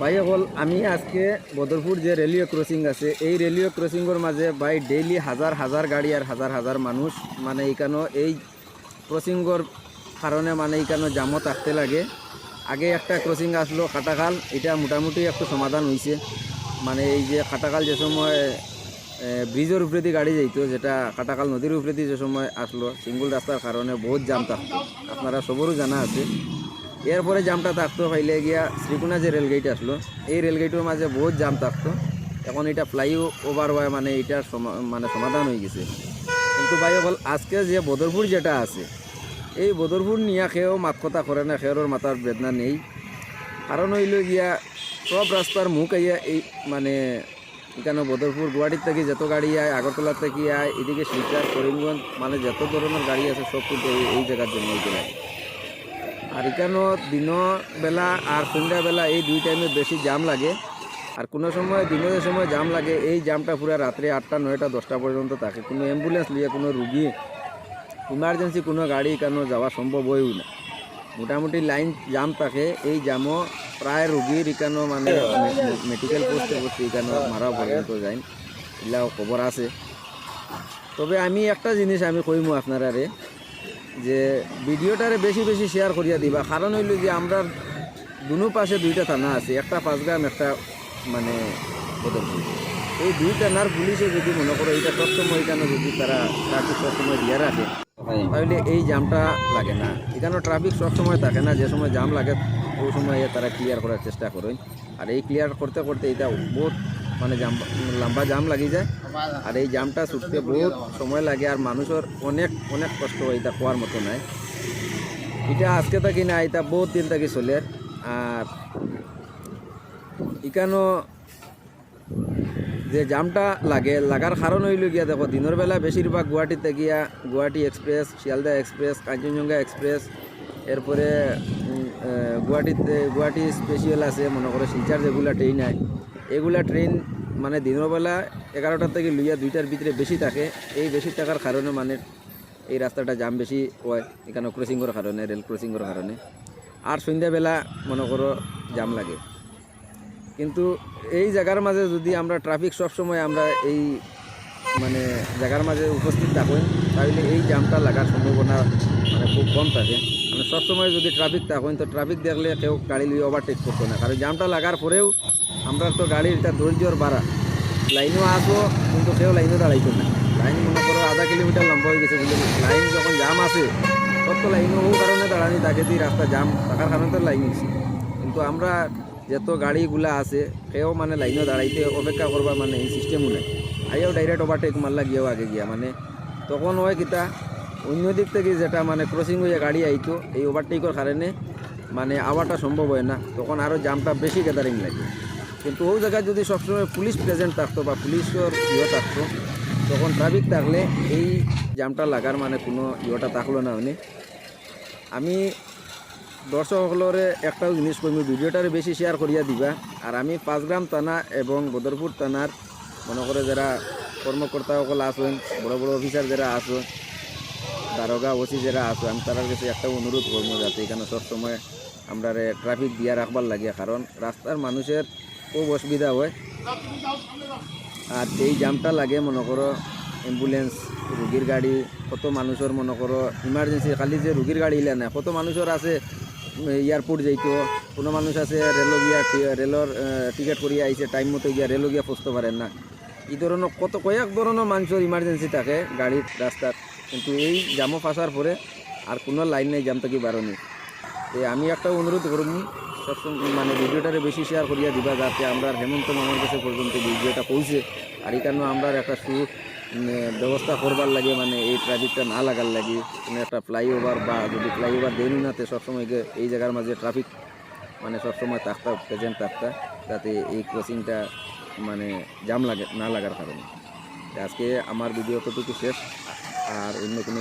ভাই হল আমি আজকে বদরপুর যে রেলওয়ে ক্রসিং আছে, এই রেলওয়ে ক্রসিংয়ের মাঝে ভাই ডেইলি হাজার হাজার গাড়ি আর হাজার হাজার মানুষ মানে এইখানে এই ক্রসিংয়ের কারণে মানে এইখানে জামও থাকতে লাগে। আগে একটা ক্রসিং আসলো খাটাখাল এটা মোটামুটি একটু সমাধান হয়েছে মানে এই যে খাটাখাল যে সময় ব্রিজের উপরে গাড়ি যাইতো, যেটা কাটাকাল নদীর উপরে যে সময় আসলো সিঙ্গুল রাস্তার কারণে বহুত জাম থাকতো আপনারা সবরও জানা আছে। এরপরে জামটা থাকতো পাইলে গিয়া শ্রীকুনা যে রেলগেট আসলো, এই রেলগেটের মাঝে বহুত জাম থাকতো এখন এটা ফ্লাই ওভার হয় মানে এটার মানে সমাধান হয়ে গেছে। কিন্তু ভাই বল, আজকে যে বদরপুর যেটা আছে, এই বদরপুর নিয়ে খেয়েও মাত কথা করে না খেয়ের মাথার বেদনা নেই। কারণ হইল গিয়া, সব রাস্তার মুখ আইয়া এই মানে এখানে বদরপুর গুয়াহাটির থেকে যত গাড়ি আয় আগরতলা থেকে আয়, এদিকে শিলচর, করিমগঞ্জ মানে যত ধরনের গাড়ি আছে, সব কিন্তু এই- জায়গার জন্য আর এখানেও দিনের বেলা আর সন্ধ্যাবেলা এই দুই টাইমে বেশি জাম লাগে। আর কোনো সময় দিনের সময় জাম লাগে। এই জামটা পুরো রাত্রে আটটা নয়টা দশটা পর্যন্ত থাকে। কোনো অ্যাম্বুলেন্স লিয়ে কোনো রুগী ইমার্জেন্সি কোনো গাড়ি কেন যাওয়া সম্ভব হয়ও না। মোটামুটি লাইন জাম থাকে। এই জামও প্রায় রুগীর এখানে মানে মেডিকেল পোস্টে পোস্টে এখানে মারা পর্যন্ত যায়। এগুলাও খবর আছে। তবে আমি একটা জিনিস আমি কইমু আপনারারে। যে ভিডিওটারে বেশি বেশি শেয়ার করিয়া দিবা। কারণ হইল যে আমরা দুনো পাশে দুইটা থানা আছে একটা পাঁচগ্রাম একটা মানে বদলপুর এই দুই থানার পুলিশে যদি মনে করো এটা সবসময় এখানে যদি তারা ট্রাফিক সবসময় দিয়ে রাখে তাহলে এই জামটা লাগে না। এখানে ট্রাফিক সবসময় থাকে না যে সময় জাম লাগে ওই সময় তারা ক্লিয়ার করার চেষ্টা করেন। আর এই ক্লিয়ার করতে করতে এটা বহুত মানে জাম, লম্বা জাম লাগি যায়। আর এই জামটা ছুটতে বহুত সময় লাগে আর মানুষের অনেক অনেক কষ্ট হয়, এটা খোয়ার মতো নাই। এটা আজকে থাকি না, এটা বহুত দিন থাকি চলে। আর এখানো যে জামটা লাগে লাগার কারণ হইল গিয়া, দেখো দিনের বেলা বেশিরভাগ গুয়াহাটিতে গিয়া Guwahati express Sealdah express Kanchenjunga express এরপরে গুয়াহাটিতে গুয়াহাটি স্পেশাল আছে, মনে করো শিলচার যেগুলা ট্রেন হয় এগুলা ট্রেন মানে দিনের বেলা এগারোটার থেকে লইয়া দুইটার ভিতরে বেশি থাকে। এই বেশি থাকার কারণে মানে এই রাস্তাটা জাম বেশি হয়, এখানে ক্রসিংয়ের কারণে রেল ক্রসিংয়ের কারণে। আর সন্ধ্যাবেলা মনে করো জাম লাগে। কিন্তু এই জায়গার মাঝে যদি আমরা ট্রাফিক সবসময় আমরা এই মানে জায়গার মাঝে উপস্থিত থাকেন তাহলে এই জামটা লাগার সম্ভাবনা মানে খুব কম থাকে। মানে সবসময় যদি ট্রাফিক থাকেন তো ট্রাফিক দেখলে কেউ গাড়ি লিয়ে ওভারটেক করতো না। কারণ জামটা লাগার পরেও আমরা তো গাড়ির এটা ধৈর্যর বাড়া। লাইনও আসব, কিন্তু কেউ লাইনও দাঁড়াইতো না। লাইন মনে করো আধা কিলোমিটার লম্বা হয়ে গেছে কিন্তু লাইন যখন জাম আছে, সব তো লাইনও ও কারণে দাঁড়ানি তাকে দিয়ে রাস্তা জাম থাকার কারণে তো লাইন হয়েছে। কিন্তু আমরা যত গাড়িগুলা আছে, সেও মানে লাইনও দাঁড়াইতে অপেক্ষা করবা মানে এই সিস্টেমও নাই। আইও ডাইরেক্ট ওভারটেক মারলা, গিয়েও আগে গিয়া। মানে তখন হয় কিতা, অন্য দিক থেকে যেটা মানে ক্রসিং হয়ে গাড়ি আইতো, এই ওভারটেকের কারণে মানে আওয়াটা সম্ভব হয় না। তখন আরও জামটা বেশি গ্যাদারিং লাগে। কিন্তু ওই জায়গায় যদি সবসময় পুলিশ প্রেজেন্ট থাকতো বা পুলিশের ইয়ে থাকতো, তখন ট্রাফিক থাকলে এই জামটা লাগার মানে কোনো ইয়েটা থাকল না মানে আমি দর্শকসকলরে একটাও জিনিস কইমি ভিডিওটারে বেশি শেয়ার করিয়া দিবা। আর আমি পাঁচগ্রাম থানা এবং বদরপুর থানার মনে করে যারা কর্মকর্তাসকল আসেন বড় বড় অফিসার যারা আসেন দারোগা ওসি যারা আসো আমি তার কাছে একটা অনুরোধ করব যাতে এখানে সবসময় আমরা ট্রাফিক দিয়া রাখবার লাগে। কারণ রাস্তার মানুষের খুব অসুবিধা হয়। আর এই জামটা লাগে, মনে করো অ্যাম্বুলেন্স রুগীর গাড়ি, কত মানুষের মনে করো ইমার্জেন্সি খালি যে রুগীর গাড়ি ইলা না কত মানুষের আছে এয়ারপোর্ট যাইতো, কোনো মানুষ আছে রেলও গিয়া রেলর টিকিট করিয়া আইছে টাইম মতো গিয়া রেলও গিয়া পৌঁছতে পারেন না। এই ধরনের কত কয়েক ধরনের মানুষের ইমার্জেন্সি থাকে গাড়ির রাস্তার কিন্তু এই জামও ফাঁসার পরে আর কোনো লাইন নেই জাম থেকে বারণি আমি একটা অনুরোধ করব সবসময় মানে ভিডিওটারে বেশি শেয়ার করিয়া দিবা যাতে আমরা হেমন্ত মামার কাছে পর্যন্ত ভিডিওটা পৌঁছে। আর এই এখানে আমরা একটা সু ব্যবস্থা করবার লাগে মানে এই ট্রাফিকটা না লাগার লাগে। কোনো একটা ফ্লাইওভার বা যদি ফ্লাইওভার দেন না, তো সবসময় এই জায়গার মাঝে ট্রাফিক মানে সবসময় থাকতা প্রেজেন্ট থাকতা, যাতে এই ক্রসিংটা মানে জাম লাগে না লাগার কারণে। আজকে আমার ভিডিও কতটুকু শেষ। আর অন্য কোনো